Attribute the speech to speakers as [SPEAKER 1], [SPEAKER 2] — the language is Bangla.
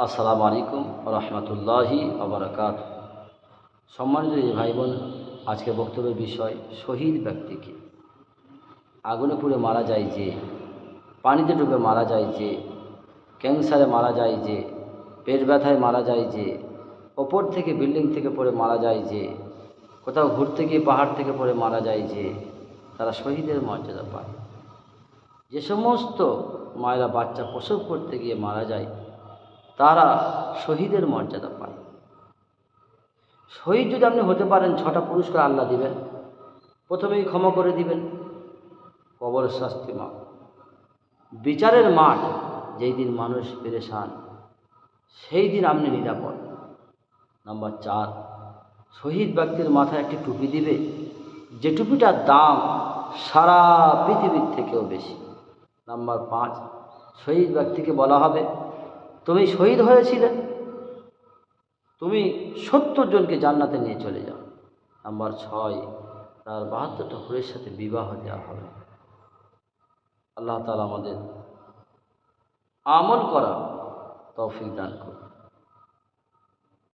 [SPEAKER 1] আসসালামু আলাইকুম রহমতুল্লাহি আবরকাত সম্মানিত ভাই বোন আজকে বক্তব্যের বিষয় শহীদ ব্যক্তিকে। আগুনে পুড়ে মারা যায় যে, পানিতে ডুবে মারা যায় যে, ক্যান্সারে মারা যায় যে, পেট ব্যথায় মারা যায় যে, ওপর থেকে বিল্ডিং থেকে পড়ে মারা যায় যে, কোথাও ঘুরতে গিয়ে পাহাড় থেকে পড়ে মারা যায় যে, তারা শহীদের মর্যাদা পায়। যে সমস্ত মায়েরা বাচ্চা প্রসব করতে গিয়ে মারা যায় তারা শহীদের মর্যাদা পায়। শহীদ যদি আপনি হতে পারেন, ছটা পুরস্কার আল্লাহ দিবেন। প্রথমেই ক্ষমা করে দিবেন। কবর শাস্তি মা বিচারের মাঠ যেই দিন মানুষ পেরেশান, সেই দিন আপনি নিরাপদ। নাম্বার চার, শহীদ ব্যক্তির মাথায় একটি টুপি দিবে। যে টুপিটার দাম সারা পৃথিবীর থেকেও বেশি। নাম্বার পাঁচ, শহীদ ব্যক্তিকে বলা হবে তুমি শহীদ হয়েছিলে। তুমি সত্তর জনকে জান্নাতে নিয়ে চলে যাও। নাম্বার ছয়, তার বাহাত্তরটা হরের সাথে বিবাহ দেওয়া হবে। আল্লাহ তালা আমাদের আমল করা তৌফিক দান করুন।